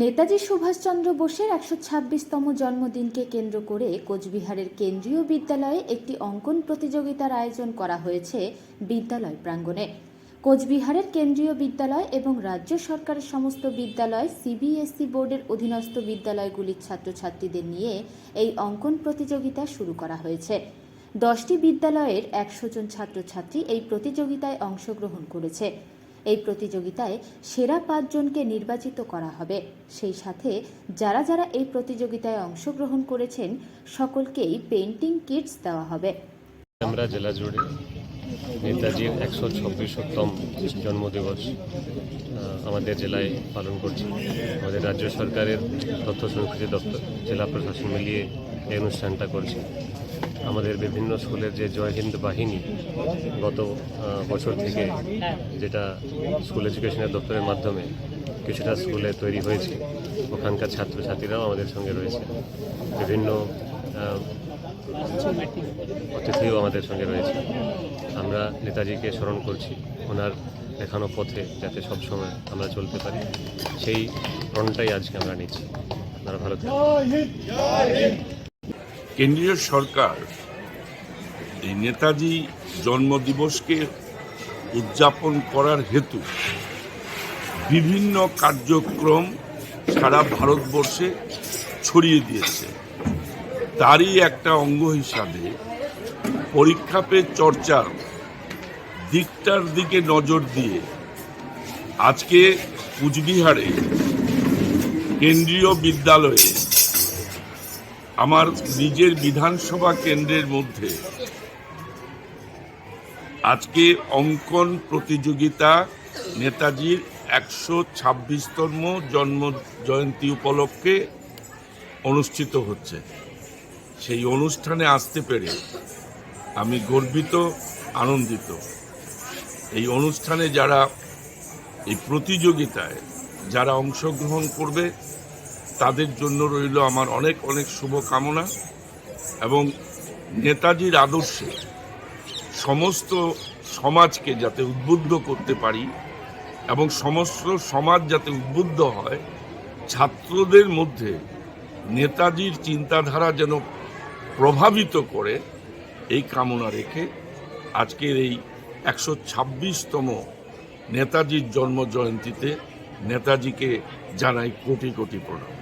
নেতাজি সুভাষচন্দ্র বোসের একশো ছাব্বিশতম জন্মদিনকে কেন্দ্র করে কোচবিহারের কেন্দ্রীয় বিদ্যালয়ে একটি অঙ্কন প্রতিযোগিতার আয়োজন করা হয়েছে বিদ্যালয় প্রাঙ্গণে। কোচবিহারের কেন্দ্রীয় বিদ্যালয় এবং রাজ্য সরকারের সমস্ত বিদ্যালয়, সিবিএসই বোর্ডের অধীনস্থ বিদ্যালয়গুলির ছাত্রছাত্রীদের নিয়ে এই অঙ্কন প্রতিযোগিতা শুরু করা হয়েছে। দশটি বিদ্যালয়ের একশো জন ছাত্রছাত্রী এই প্রতিযোগিতায় অংশগ্রহণ করেছে। এই প্রতিযোগিতায় সেরা পাঁচজনকে নির্বাচিত করা হবে। সেই সাথে যারা যারা এই প্রতিযোগিতায় অংশগ্রহণ করেছেন, সকলকেই পেন্টিং কিটস দেওয়া হবে। আমরা জেলা জুড়ে নেতাজির একশো ছাব্বিশতম জন্মদিবস আমাদের জেলায় পালন করছি। আমাদের রাজ্য সরকারের তথ্য সংস্কৃতি দপ্তর, জেলা প্রশাসন মিলিয়ে এই অনুষ্ঠানটা করছে। আমাদের বিভিন্ন স্কুলের যে জয় হিন্দ বাহিনী গত বছর থেকে যেটা স্কুল এডুকেশনের দপ্তরের মাধ্যমে কিছুটা স্কুলে তৈরি হয়েছে, ওখানকার ছাত্রছাত্রীরাও আমাদের সঙ্গে রয়েছে। বিভিন্ন অতিথিও আমাদের সঙ্গে রয়েছে। আমরা নেতাজিকে স্মরণ করছি, ওনার দেখানো পথে যাতে সবসময় আমরা চলতে পারি। সেই প্রণটাই আজকে আমরা নিচ্ছি। আপনারা ভালো কেন্দ্রীয় সরকার এই নেতাজি জন্মদিবসকে উদযাপন করার হেতু বিভিন্ন কার্যক্রম সারা ভারতবর্ষে ছড়িয়ে দিয়েছে। তারই একটা অঙ্গ হিসাবে পরীক্ষা পে চর্চার দিকটার দিকে নজর দিয়ে আজকে কুচবিহারে কেন্দ্রীয় বিদ্যালয়ে আমার নিজের বিধানসভা কেন্দ্রের মধ্যে আজকে অঙ্কন প্রতিযোগিতা নেতাজির একশো ছাব্বিশতম জন্ম জয়ন্তী উপলক্ষে অনুষ্ঠিত হচ্ছে। সেই অনুষ্ঠানে আসতে পেরে আমি গর্বিত, আনন্দিত। এই অনুষ্ঠানে যারা এই প্রতিযোগিতায় যারা অংশগ্রহণ করবে তাদের জন্য রইল আমার অনেক অনেক শুভকামনা এবং নেতাজির আদর্শে সমস্ত সমাজকে যাতে উদ্বুদ্ধ করতে পারি এবং সমস্ত সমাজ যাতে উদ্বুদ্ধ হয়, ছাত্রদের মধ্যে নেতাজির চিন্তাধারা যেন প্রভাবিত করে, এই কামনা রেখে আজকের এই একশো ছাব্বিশতম নেতাজির জন্ম জয়ন্তীতে নেতাজিকে জানাই কোটি কোটি প্রণাম।